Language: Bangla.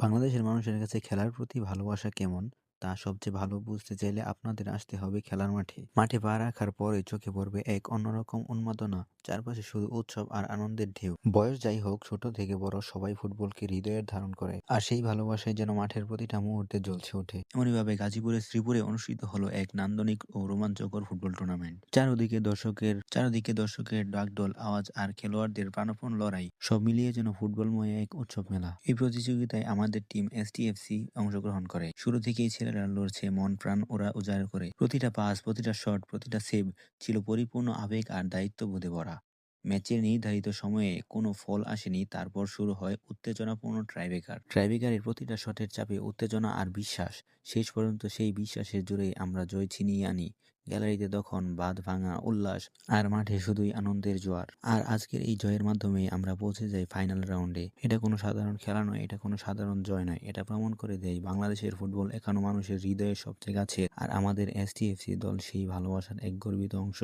বাংলাদেশের মানুষের কাছে খেলার প্রতি ভালোবাসা কেমন? তা সবচেয়ে ভালো বুঝতে চাইলে আপনাদের আসতে হবে খেলার মাঠে। মাঠে পা রাখার পরে চোখে পড়বে এক অন্যরকম উন্মাদনা, চারপাশে শুধু উৎসব আর আনন্দের ঢেউ। বয়স যাই হোক, ছোট থেকে বড় সবাই ফুটবলকে হৃদয়ের ধারণ করে আর সেই ভালোবাসায় যেন মাঠের প্রতিটা মুহূর্তে জ্বলছে ওঠে। এমনইভাবে গাজীপুরের শ্রীপুরে অনুষ্ঠিত হলো এক নান্দনিক ও রোমাঞ্চকর ফুটবল টুর্নামেন্ট। চারদিকে দর্শকের চারদিকে দর্শকের ডাকডোল, আওয়াজ আর খেলোয়াড়দের প্রাণপণ লড়াই, সব মিলিয়ে যেন ফুটবলময় এক উৎসব মেলা। এই প্রতিযোগিতায় আমাদের টিম এসটিএফসি অংশগ্রহণ করে। শুরু থেকেই ছেলেরা লড়ছে মন প্রাণ ওরা উজাড় করে। প্রতিটা পাস প্রতিটা শট প্রতিটা সেভ ছিল পরিপূর্ণ আবেগ আর দায়িত্ববোধে ভরা। ম্যাচের নির্ধারিত সময়ে কোনো ফল আসেনি, তারপর শুরু হয় উত্তেজনাপূর্ণ ট্রাইবেকার। ট্রাইবেকারের প্রতিটা শটের চাপে উত্তেজনা আর বিশ্বাস। শেষ পর্যন্ত সেই বিশ্বাসের জোরেই আমরা জয় ছিনিয়ে আনি। গ্যালারিতে তখন বাদ ভাঙা উল্লাস আর মাঠে শুধুই আনন্দের জোয়ার। আর আজকের এই জয়ের মাধ্যমে আমরা পৌঁছে যাই ফাইনাল রাউন্ডে। এটা কোনো সাধারণ খেলা নয়, এটা কোনো সাধারণ জয় নয়। এটা প্রমাণ করে দেয় বাংলাদেশের ফুটবল এখনও মানুষের হৃদয়ের সবচেয়ে কাছে আর আমাদের এসটিএফসি দল সেই ভালোবাসার এক গর্বিত অংশ।